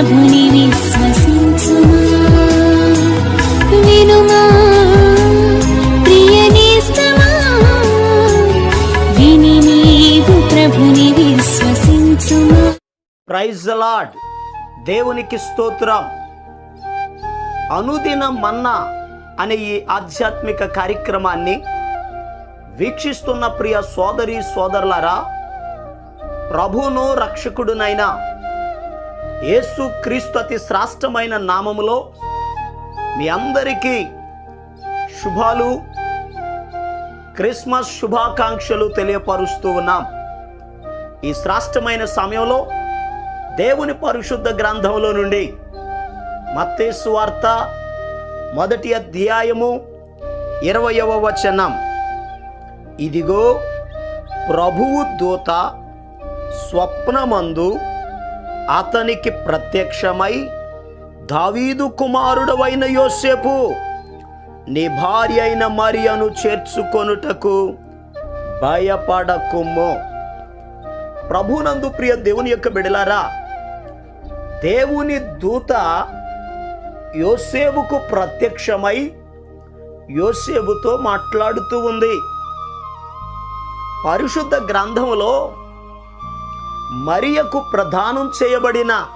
ప్రభుని విశ్వసించుమా. వినుమా ప్రియనేస్తమా విని నీవు ప్రభుని విశ్వసించుమా. ప్రైజ్ లాడ్ దేవునికి స్తోత్రం. అనుదిన మన్నా అనే ఈ ఆధ్యాత్మిక కార్యక్రమాన్ని వీక్షిస్తున్న ప్రియ సోదరి సోదరులారా ప్రభువును రక్షకుడునైనా యేసు క్రీస్తు అతి శ్రాష్టమైన నామములో మీ అందరికీ శుభాలు క్రిస్మస్ శుభాకాంక్షలు తెలియపరుస్తూ ఉన్నాం. ఈ శ్రాష్టమైన సమయంలో దేవుని పరిశుద్ధ గ్రంథంలో నుండి మత్తేసు వార్త మొదటి అధ్యాయము ఇరవయవ వచనం. ఇదిగో ప్రభువు దూత స్వప్నమందు అతనికి ప్రత్యక్షమై దావీదు కుమారుడవైన యోసేపు నీ భార్య అయిన మరియను చేర్చుకొనుటకు భయపడకుము. ప్రభునందు ప్రియ దేవుని యొక్క బిడలారా దేవుని దూత యోసేపుకు ప్రత్యక్షమై యోసేపుతో మాట్లాడుతూ ఉంది. పరిశుద్ధ గ్రంథంలో మరియకు ప్రదానం చేయబడిన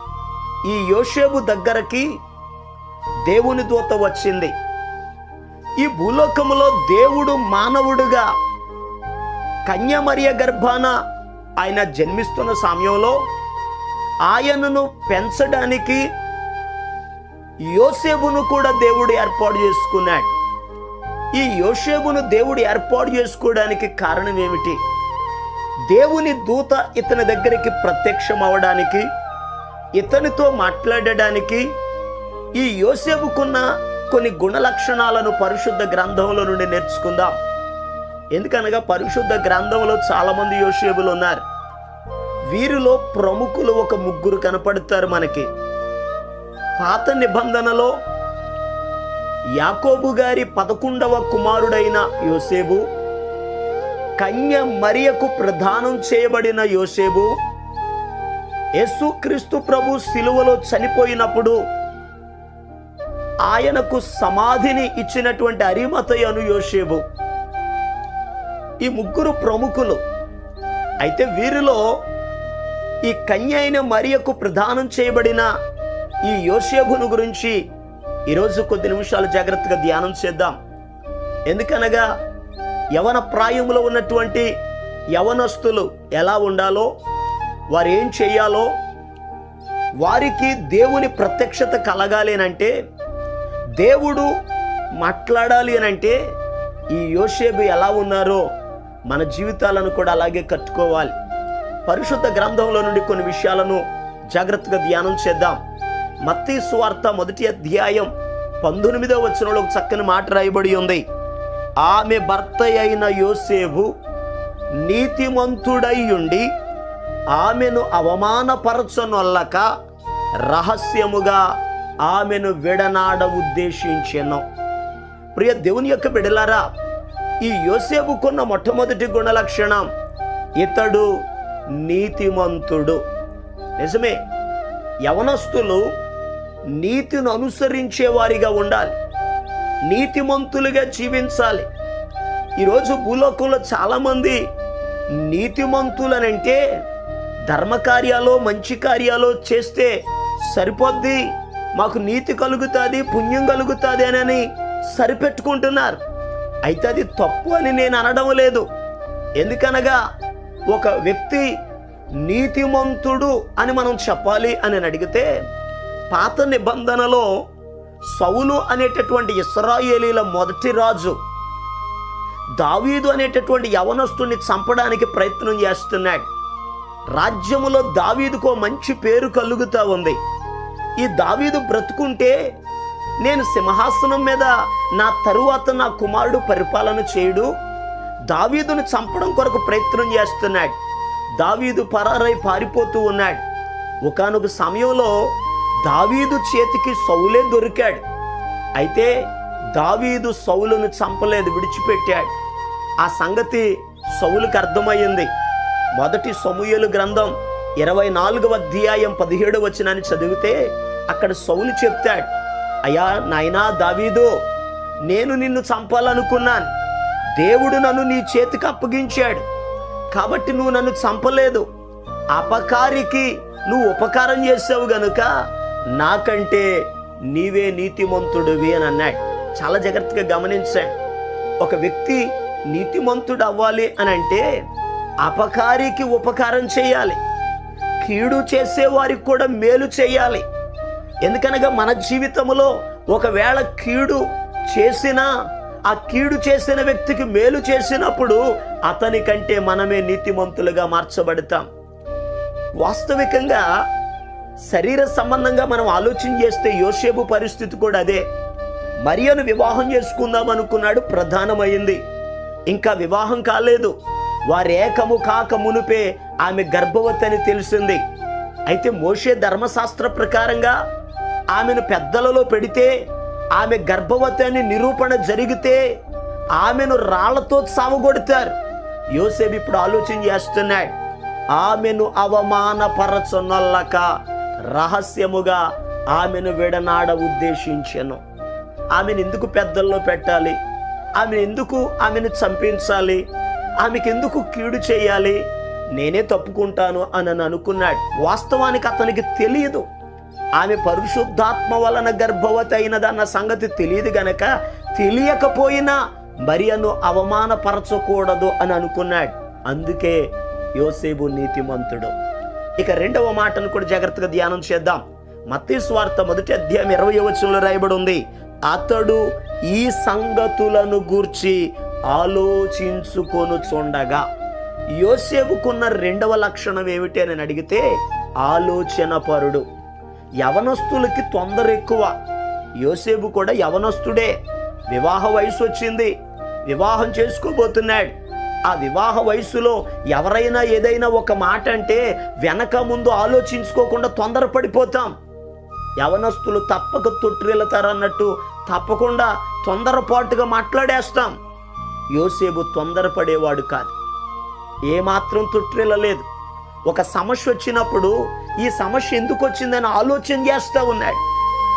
ఈ యోషేబు దగ్గరకి దేవుని దూత వచ్చింది. ఈ భూలోకములో దేవుడు మానవుడుగా కన్యమరియ గర్భాన ఆయన జన్మిస్తున్న సమయంలో ఆయనను పెంచడానికి యోసేబును కూడా దేవుడు ఏర్పాటు చేసుకున్నాడు. ఈ యోసేబును దేవుడు ఏర్పాటు చేసుకోవడానికి కారణం ఏమిటి? దేవుని దూత ఇతని దగ్గరికి ప్రత్యక్షం అవడానికి ఇతనితో మాట్లాడడానికి ఈ యోసేపుకున్న కొన్ని గుణ లక్షణాలను పరిశుద్ధ గ్రంథంలో నుండి నేర్చుకుందాం. ఎందుకనగా పరిశుద్ధ గ్రంథంలో చాలామంది యోసేపులు ఉన్నారు. వీరిలో ప్రముఖులు ఒక ముగ్గురు కనపడతారు మనకి. పాత నిబంధనలో యాకోబు గారి పదకొండవ కుమారుడైన యోసేబు కన్య మరియకు ప్రదానం చేయబడిన యోసేబు యేసుక్రీస్తు ప్రభు సిలువలో చనిపోయినప్పుడు ఆయనకు సమాధిని ఇచ్చినటువంటి అరిమతయను యోషేబు ఈ ముగ్గురు ప్రముఖులు అయితే వీరిలో ఈ కన్య అయిన మరియకు ప్రదానం చేయబడిన ఈ యోసేపును గురించి ఈరోజు కొద్ది నిమిషాలు జాగ్రత్తగా ధ్యానం చేద్దాం. ఎందుకనగా యవన ప్రాయంలో ఉన్నటువంటి యవనస్తులు ఎలా ఉండాలో వారు ఏం చేయాలో వారికి దేవుని ప్రత్యక్షత కలగాలి అని అంటే దేవుడు మాట్లాడాలి అని అంటే ఈ యోసేపు ఎలా ఉన్నారో మన జీవితాలను కూడా అలాగే కట్టుకోవాలి. పరిశుద్ధ గ్రంథంలో నుండి కొన్ని విషయాలను జాగ్రత్తగా ధ్యానం చేద్దాం. మత్తీ సువార్త మొదటి అధ్యాయం పంతొమ్మిదో వచ్చిన ఒక చక్కని మాట రాయబడి ఉంది. ఆమె భర్త అయిన యోసేపు నీతిమంతుడై ఉండి ఆమెను అవమానపరచనొల్లక రహస్యముగా ఆమెను విడనాడ ఉద్దేశించెను. ప్రియ దేవుని యొక్క బిడలారా ఈ యోసేపుకున్న మొట్టమొదటి గుణ లక్షణం ఇతడు నీతిమంతుడు. నిజమే యవనస్తులు నీతిని అనుసరించేవారిగా ఉండాలి. నీతిమంతులుగా జీవించాలి. ఈరోజు భూలోకంలో చాలామంది నీతిమంతులనంటే ధర్మకార్యాలు మంచి కార్యాలు చేస్తే సరిపోద్ది మాకు నీతి కలుగుతుంది పుణ్యం కలుగుతుంది అని సరిపెట్టుకుంటున్నారు. అయితే అది తప్పు అని నేను అనడం లేదు. ఎందుకనగా ఒక వ్యక్తి నీతిమంతుడు అని మనం చెప్పాలి అని అడిగితే పాత నిబంధనలో సౌలు అనేటటువంటి ఇస్రాయేలీల మొదటి రాజు దావీదు అనేటటువంటి యవనస్తుని చంపడానికి ప్రయత్నం చేస్తున్నాడు. రాజ్యములో దావీదుకో మంచి పేరు కలుగుతూ ఉంది. ఈ దావీదు బ్రతుకుంటే నేను సింహాసనం మీద నా తరువాత నా కుమారుడు పరిపాలన చేయుడు. దావీదును చంపడం కొరకు ప్రయత్నం చేస్తున్నాడు. దావీదు పరారై పారిపోతూ ఉన్నాడు. ఒకానొక సమయంలో దావీదు చేతికి సౌలే దొరికాడు. అయితే దావీదు సౌలును చంపలేదు విడిచిపెట్టాడు. ఆ సంగతి సౌలుకు అర్థమయ్యింది. మొదటి సమూయలు గ్రంథం ఇరవై నాలుగవ అధ్యాయం పదిహేడు వచ్చినాన్ని చదివితే అక్కడ సౌలు చెప్తాడు అయ్యా నాయనా దావీదు నేను నిన్ను చంపాలనుకున్నాను. దేవుడు నన్ను నీ చేతికి అప్పగించాడు. కాబట్టి నువ్వు నన్ను చంపలేదు. అపకారికి నువ్వు ఉపకారం చేసావు గనుక నాకంటే నీవే నీతిమంతుడివి అని అన్నాడు. చాలా జాగ్రత్తగా గమనించాడు ఒక వ్యక్తి నీతిమంతుడు అవ్వాలి అని అంటే అపకారికి ఉపకారం చేయాలి. కీడు చేసే వారికి కూడా మేలు చేయాలి. ఎందుకనగా మన జీవితంలో ఒకవేళ కీడు చేసినా ఆ కీడు చేసిన వ్యక్తికి మేలు చేసినప్పుడు అతని కంటే మనమే నీతిమంతులుగా మార్చబడతాం. వాస్తవికంగా శరీర సంబంధంగా మనం ఆలోచన చేస్తే యోసేపు పరిస్థితి కూడా అదే. మరియను వివాహం చేసుకుందాం అనుకున్నాడు ప్రధానమైంది. ఇంకా వివాహం కాలేదు. వారేకము కాక మునుపే ఆమె గర్భవతి అని తెలిసింది. అయితే మోషే ధర్మశాస్త్ర ప్రకారంగా ఆమెను పెద్దలలో పెడితే ఆమె గర్భవతి అని నిరూపణ జరిగితే ఆమెను రాళ్ళతో సావగొడతారు. యోసేపు ఇప్పుడు ఆలోచన చేస్తున్నాడు ఆమెను అవమానపరచనొల్లక రహస్యముగా ఆమెను విడనాడ ఉద్దేశించెను. ఆమెను ఎందుకు పెద్దల్లో పెట్టాలి? ఆమెను ఎందుకు ఆమెను చంపించాలి? ఆమెకి ఎందుకు కీడు చేయాలి? నేనే తప్పుకుంటాను అని అనుకున్నాడు. వాస్తవానికి అతనికి తెలియదు ఆమె పరిశుద్ధాత్మ వలన గర్భవతి అయినదన్న సంగతి తెలియదు గనక తెలియకపోయినా మరియను అవమానపరచకూడదు అని అనుకున్నాడు. అందుకే యోసేబు నీతిమంతుడు. ఇక రెండవ మాటను కూడా జాగ్రత్తగా ధ్యానం చేద్దాం. మత్తి స్వార్థ మొదటి అధ్యాయం ఇరవై వచనంలో రాయబడి ఉంది అతడు ఈ సంగతులను గూర్చి ఆలోచించుకొనుచుండగా. యోసేపుకున్న రెండవ లక్షణం ఏమిటి అని అడిగితే ఆలోచన పరుడు యవనస్తులకి తొందర ఎక్కువ. యోసేపు కూడా యవనస్తుడే. వివాహ వయసు వచ్చింది. వివాహం చేసుకోబోతున్నాడు. ఆ వివాహ వయసులో ఎవరైనా ఏదైనా ఒక మాట అంటే వెనక ముందు ఆలోచించుకోకుండా తొందరపడిపోతాం. యవనస్తులు తప్పక తొట్టిల్లుతారన్నట్టు తప్పకుండా తొందరపాటుగా మాట్లాడేస్తాం. యోసేపు తొందరపడేవాడు కాదు. ఏమాత్రం తొట్టిల్లలేదు ఒక సమస్య వచ్చినప్పుడు ఈ సమస్య ఎందుకు వచ్చిందని ఆలోచన చేస్తూ ఉన్నాడు.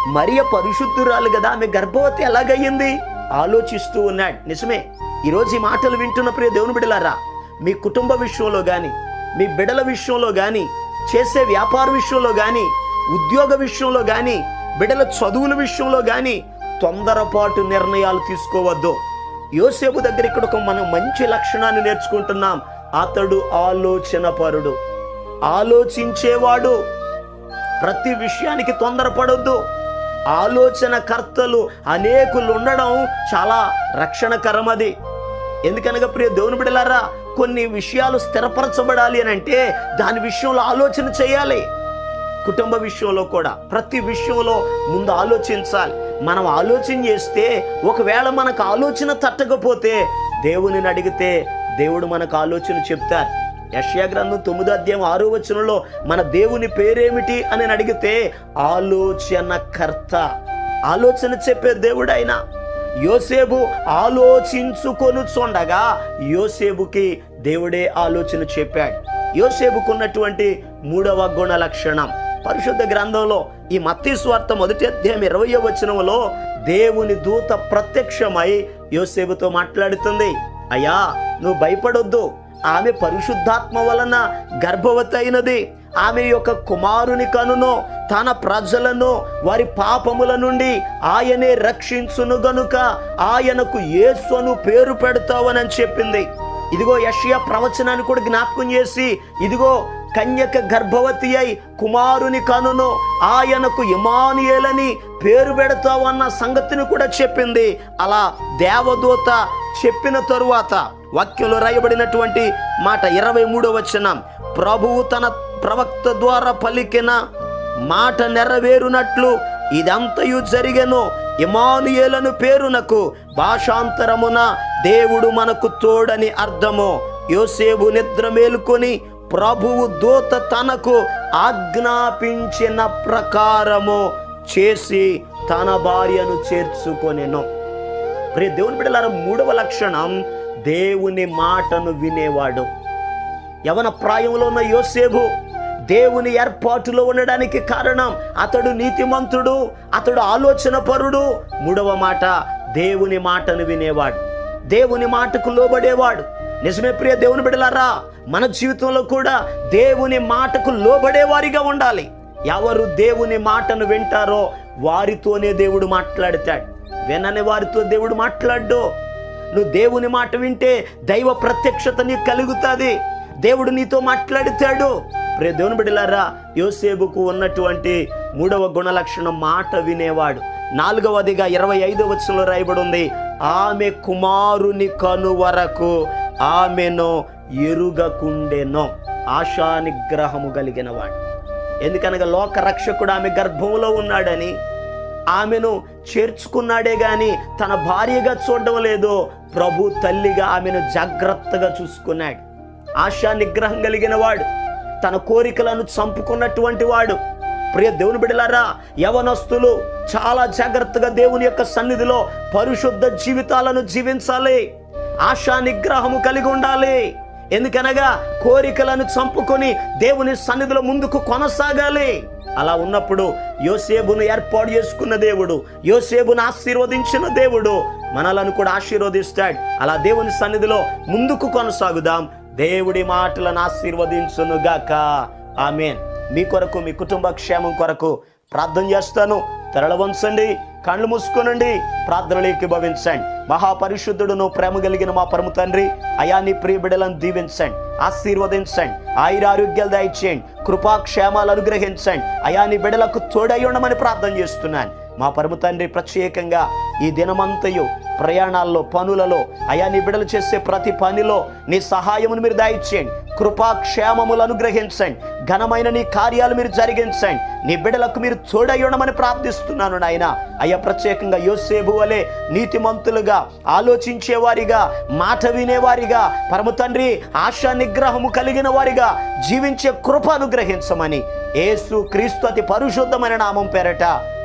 మరియ పరిశుద్ధురాలు కదా ఆమె గర్భవతి ఎలాగయ్యింది? ఆలోచిస్తూ ఉన్నాడు. నిజమే. ఈరోజు ఈ మాటలు వింటున్న ప్రియ దేవుని బిడలారా మీ కుటుంబ విషయంలో కానీ మీ బిడల విషయంలో కానీ చేసే వ్యాపార విషయంలో కానీ ఉద్యోగ విషయంలో కానీ బిడల చదువుల విషయంలో కానీ తొందరపాటు నిర్ణయాలు తీసుకోవద్దు. యోసేపు దగ్గర ఇక్కడ ఒక మనం మంచి లక్షణాన్ని నేర్చుకుంటున్నాం. అతడు ఆలోచన పరుడు ఆలోచించేవాడు ప్రతి విషయానికి తొందరపడొద్దు. ఆలోచన కర్తలు అనేకులు ఉండడం చాలా రక్షణకరం అది ఎందుకనగా ప్రియ దేవుని బిడలారా కొన్ని విషయాలు స్థిరపరచబడాలి అని అంటే దాని విషయంలో ఆలోచన చేయాలి. కుటుంబ విషయంలో కూడా ప్రతి విషయంలో ముందు ఆలోచించాలి. మనం ఆలోచన చేస్తే ఒకవేళ మనకు ఆలోచన తట్టకపోతే దేవునిని అడిగితే దేవుడు మనకు ఆలోచన చెప్తారు. యష్యా గ్రంథం తొమ్మిదో అధ్యాయం ఆరో వచనంలో మన దేవుని పేరేమిటి అని అడిగితే ఆలోచనకర్త. ఆలోచన చెప్పే దేవుడైనా. యోసేపు ఆలోచించుకొనుచుండగా యోసేపుకి దేవుడే ఆలోచన చెప్పాడు. యోసేపుకున్నటువంటి మూడవ గుణ లక్షణం పరిశుద్ధ గ్రంథంలో ఈ మత్తీస్వార్థ మొదటి అధ్యాయం ఇరవయో వచనంలో దేవుని దూత ప్రత్యక్షమై యోసేపుతో మాట్లాడుతుంది. అయ్యా నువ్వు భయపడొద్దు. ఆమె పరిశుద్ధాత్మ వలన గర్భవతి అయినది. ఆమె యొక్క కుమారుని కనును తన ప్రజలను వారి పాపముల నుండి ఆయనే రక్షించును గనుక ఆయనకు యేసును పేరు పెడతావనని చెప్పింది. ఇదిగో యషియా ప్రవచనాన్ని కూడా జ్ఞాపకం చేసి ఇదిగో కన్యక గర్భవతి అయి కుమారుని కనును ఆయనకు ఇమానుయేలని పేరు పెడతావన్న సంగతిని కూడా చెప్పింది. అలా దేవదూత చెప్పిన తరువాత వాక్యంలో రాయబడినటువంటి మాట ఇరవై మూడో వచనం ప్రభువు తన ప్రవక్త ద్వారా పలికిన మాట నెరవేరునట్లు ఇదంతయు జరిగెను. ఇమానుయేలను పేరునకు భాషాంతరమున దేవుడు మనకు తోడని అర్థము. యోసేపు నిద్ర మేలుకొని ప్రభువు దూత తనకు ఆజ్ఞాపించిన ప్రకారము చేసి తన భార్యను చేర్చుకొనెను. రే దేవుని బిడ్డలారా మూడవ లక్షణం దేవుని మాటను వినేవాడు. యవన ప్రాయంలో ఉన్న యోసేబు దేవుని ఏర్పాటులో ఉండడానికి కారణం. అతడు నీతిమంతుడు అతడు ఆలోచన పరుడు మూడవ మాట దేవుని మాటను వినేవాడు. దేవుని మాటకు లోబడేవాడు. నిజమే ప్రియ దేవుని బిడలారా మన జీవితంలో కూడా దేవుని మాటకు లోబడేవారిగా ఉండాలి. ఎవరు దేవుని మాటను వింటారో వారితోనే దేవుడు మాట్లాడతాడు. వినని వారితో దేవుడు మాట్లాడ్డు. నువ్వు దేవుని మాట వింటే దైవ ప్రత్యక్షత నీకు కలుగుతుంది. దేవుడు నీతో మాట్లాడుతాడు. ప్రే దేవుని బిడ్డలారా యోసేపుకు ఉన్నటువంటి మూడవ గుణ లక్షణం మాట వినేవాడు. నాలుగవదిగా ఇరవై ఐదవ వచనంలో రాయబడి ఉంది ఆమె కుమారుని కను వరకు ఆమెను ఎరుగకుండెనో. ఆశా నిగ్రహము కలిగిన వాడు ఎందుకనగా లోక రక్షకుడు ఆమె గర్భంలో ఉన్నాడని ఆమెను చేర్చుకున్నాడే కానీ తన భార్యగా చూడడం లేదు ప్రభు తల్లిగా ఆమెను జాగ్రత్తగా చూసుకున్నాడు. ఆశా నిగ్రహం కలిగిన వాడు తన కోరికలను చంపుకున్నటువంటి వాడు. ప్రియ దేవుని బిడలారా యవనస్తులు చాలా జాగ్రత్తగా దేవుని యొక్క సన్నిధిలో పరిశుద్ధ జీవితాలను జీవించాలి. ఆశా నిగ్రహము కలిగి ఉండాలి. ఎందుకనగా కోరికలను చంపుకొని దేవుని సన్నిధిలో ముందుకు కొనసాగాలి. అలా ఉన్నప్పుడు యోసేబును ఏర్పాటు చేసుకున్న దేవుడు యోసేబును ఆశీర్వదించిన దేవుడు మనలను కూడా ఆశీర్వదిస్తాడు. అలా దేవుని సన్నిధిలో ముందుకు కొనసాగుదాం. దేవుడి మాటలను ఆశీర్వదించునుగాక. ఆమెన్. మీ కొరకు మీ కుటుంబ క్షేమం కొరకు ప్రార్థన చేస్తాను. తెరల వంచండి కళ్ళు మూసుకోనండి ప్రార్థనలోకి భవించండి. మహాపరిశుద్ధుడును ప్రేమ కలిగిన మా పరమ తండ్రి అయా నీ ప్రియ దీవించండి ఆశీర్వదించండి ఆయురారోగ్యాలు దయచేయండి కృపాక్షేమాలు అనుగ్రహించండి. అయా నీ బిడ్డలకు తోడై ఉండమని ప్రార్థన చేస్తున్నాను. మా పరమ తండ్రి ప్రత్యేకంగా ఈ దినమంతయు ప్రయాణాల్లో పనులలో అయా నీ బిడలు చేసే ప్రతి పనిలో నీ సహాయమును మీరు దాయిచ్చేయండి కృపాక్షేమములు అనుగ్రహించండి. ఘనమైన నీ కార్యాలు మీరు జరిగించండి. నీ బిడలకు మీరు చూడయ్యమని ప్రార్థిస్తున్నాను నాయన. అయ్యా ప్రత్యేకంగా యోసేబు వలె నీతిమంతులుగా ఆలోచించేవారిగా మాట వినేవారిగా పరమ తండ్రి ఆశా నిగ్రహము కలిగిన వారిగా జీవించే కృప అనుగ్రహించమని. యేసు క్రీస్తు అతి పరిశుద్ధమైన నామం పేరట.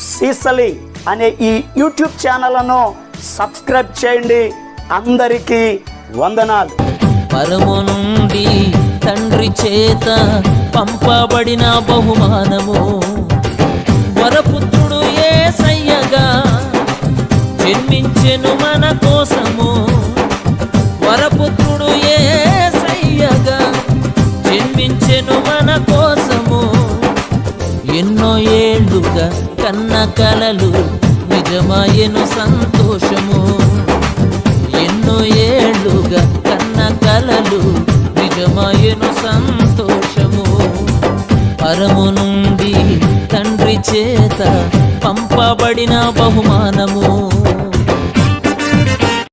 సీసలి అనే ఈ యూట్యూబ్ ఛానల్ను సబ్స్క్రైబ్ చేయండి. అందరికీ వందనాలు. పరము నుండి తండ్రి చేత పంపబడిన బహుమానము. వరపుత్రుడు ఏసయ్యగా జన్మించెను మన కోసము. కన్న కలలు నిజమాయను సంతోషము. ఎన్నో ఏళ్ళుగా కన్న కలలు నిజమాయను సంతోషము. పరము నుండి తండ్రి చేత పంపబడిన బహుమానము.